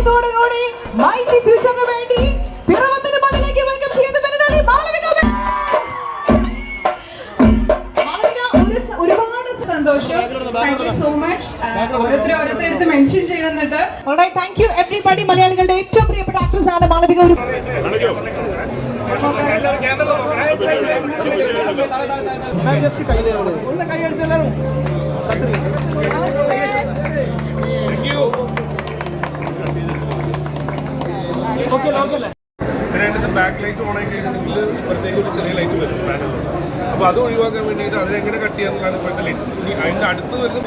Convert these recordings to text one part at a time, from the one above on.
സ്നേഹത്തോടുകൂടി മൈറ്റി ഫ്യൂച്ചറിന് വേണ്ടി പിറവത്തിന്റെ മണ്ണിലേക്ക് വെൽക്കം ചെയ്യുന്ന. മാളവിക, ഒരുപാട് സന്തോഷം. താങ്ക് യു സോ മച്ച് ഓരോരുത്തർ എടുത്ത് മെൻഷൻ ചെയ്യണമെന്നിട്ട് Alright, thank you everybody. മലയാളികളുടെ ഏറ്റവും പ്രിയപ്പെട്ട ആക്ട്രസ് ആണ് മാളവിക. ഒരു ഇതിനകത്ത് ബാക്ക് ലൈറ്റ് ഓൺ ആയി കഴിഞ്ഞിട്ടുണ്ടെങ്കിൽ ഇപ്പോഴത്തേക്ക് ഒരു ചെറിയ ലൈറ്റ് വരും പാനൽ അപ്പോൾ അത് ഒഴിവാക്കാൻ വേണ്ടിയിട്ട് അതിനെങ്ങനെ കട്ട് ചെയ്യാമെന്നാണ് ഇപ്പോഴത്തെ ലൈറ്റ് ഇനി അതിന്റെ അടുത്ത് വരുന്ന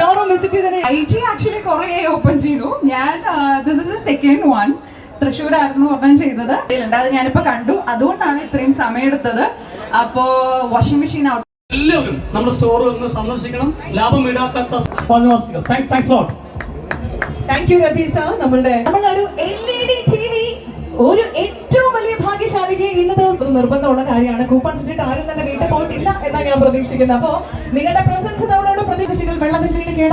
ഷോറൂം വിസിറ്റ് ചെയ്തത് ഐ ജി ആക്ച്വലി കുറേ ഓപ്പൺ ചെയ്തു. ഞാൻ this is a second one തൃശ്ശൂരായിരുന്നു open ചെയ്തത്. അത് ഞാനിപ്പോ കണ്ടു. അതുകൊണ്ടാണ് ഇത്രയും സമയം എടുത്തത് അപ്പോ വാഷിംഗ് മെഷീൻ ഔട്ട് എല്ലാവരും നമ്മുടെ സ്റ്റോർ ഒന്ന് സന്ദർശിക്കണം. ലാഭം ഈടാക്കാത്ത പാൽവാസികൾ താങ്ക്സ് ലോട്ട് താങ്ക് യു രതീസ നമ്മളുടെ നമ്മളൊരു L E D T V ഒരു ഏറ്റവും വലിയ ഭാഗ്യശാലിക്ക് ഇന്ന ദിവസം നിർബന്ധമുള്ള കാര്യമാണ്. കൂപ്പൺ ആരും തന്നെ വീട്ടിൽ പോയിട്ടില്ല എന്നാണ് ഞാൻ പ്രതീക്ഷിക്കുന്നത്. അപ്പോ നിങ്ങളുടെ പ്രസൻസ് നമ്മളോട്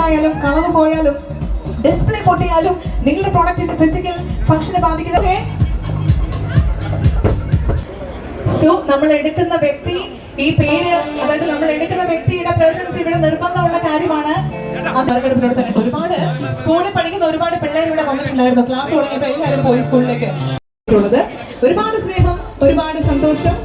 കേടായാലും കളവ് പോയാലും ഡിസ്പ്ലേ പൊട്ടിയാലും നിങ്ങളുടെ പ്രോഡക്റ്റിന്റെ ഫിസിക്കൽ ഫംഗ്ഷനെ ബാധിക്കുന്നത് സോ നമ്മൾ എടുക്കുന്ന വ്യക്തി ഈ പേര് അതായത് നമ്മൾ എടുക്കുന്ന വ്യക്തിയുടെ പ്രസൻസ് ഇവിടെ നിർബന്ധമുള്ള കാര്യമാണ്. ഒരുപാട് സ്കൂളിൽ പഠിക്കുന്ന ഒരുപാട് പിള്ളേർ ഇവിടെ വന്നിട്ടുണ്ടായിരുന്നു. ക്ലാസ് തുടങ്ങിയപ്പോൾ എല്ലാവരും പോയി സ്കൂളിലേക്ക്. ഒരുപാട് സ്നേഹം ഒരുപാട് സന്തോഷം.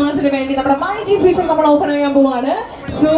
മാസത്തിന് വേണ്ടി നമ്മുടെ മൈ ജി ഫീച്ചർ നമ്മൾ ഓപ്പൺ ചെയ്യാൻ പോവാണ്. സോ